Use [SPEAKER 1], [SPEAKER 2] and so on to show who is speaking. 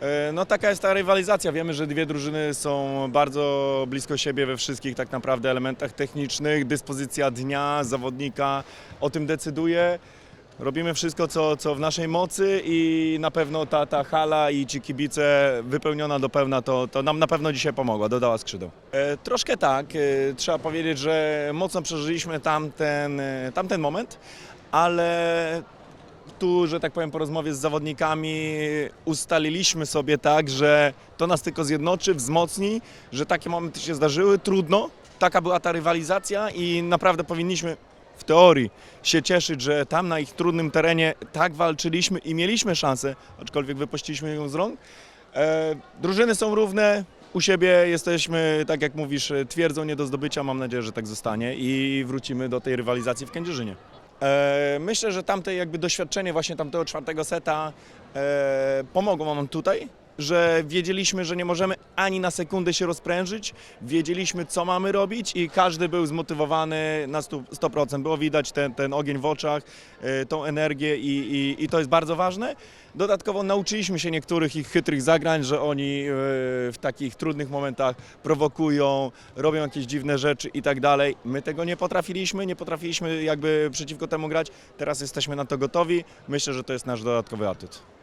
[SPEAKER 1] E, No taka jest ta rywalizacja. Wiemy, że dwie drużyny są bardzo blisko siebie we wszystkich tak naprawdę elementach technicznych. Dyspozycja dnia, zawodnika o tym decyduje. Robimy wszystko, co, co w naszej mocy i na pewno ta, ta hala i ci kibice wypełniona do pełna, to, to nam na pewno dzisiaj pomogła, dodała skrzydeł. E, troszkę tak, e, trzeba powiedzieć, że mocno przeżyliśmy tamten, e, tamten moment, ale tu, że tak powiem, po rozmowie z zawodnikami ustaliliśmy sobie tak, że to nas tylko zjednoczy, wzmocni, że takie momenty się zdarzyły, trudno, taka była ta rywalizacja i naprawdę powinniśmy w teorii się cieszyć, że tam na ich trudnym terenie tak walczyliśmy i mieliśmy szansę, aczkolwiek wypuściliśmy ją z rąk. E, drużyny są równe, u siebie jesteśmy, tak jak mówisz, twierdzą nie do zdobycia, mam nadzieję, że tak zostanie i wrócimy do tej rywalizacji w Kędzierzynie. E, Myślę, że tamte jakby doświadczenie właśnie tamtego czwartego seta e, pomogło nam tutaj, że wiedzieliśmy, że nie możemy ani na sekundę się rozprężyć, wiedzieliśmy co mamy robić i każdy był zmotywowany na stu- 100%. Było widać ten, ten ogień w oczach, e, tą energię i, i, i to jest bardzo ważne. Dodatkowo nauczyliśmy się niektórych ich chytrych zagrań, że oni e, w takich trudnych momentach prowokują, robią jakieś dziwne rzeczy i tak dalej. My tego nie potrafiliśmy, nie potrafiliśmy jakby przeciwko temu grać. Teraz jesteśmy na to gotowi. Myślę, że to jest nasz dodatkowy atut.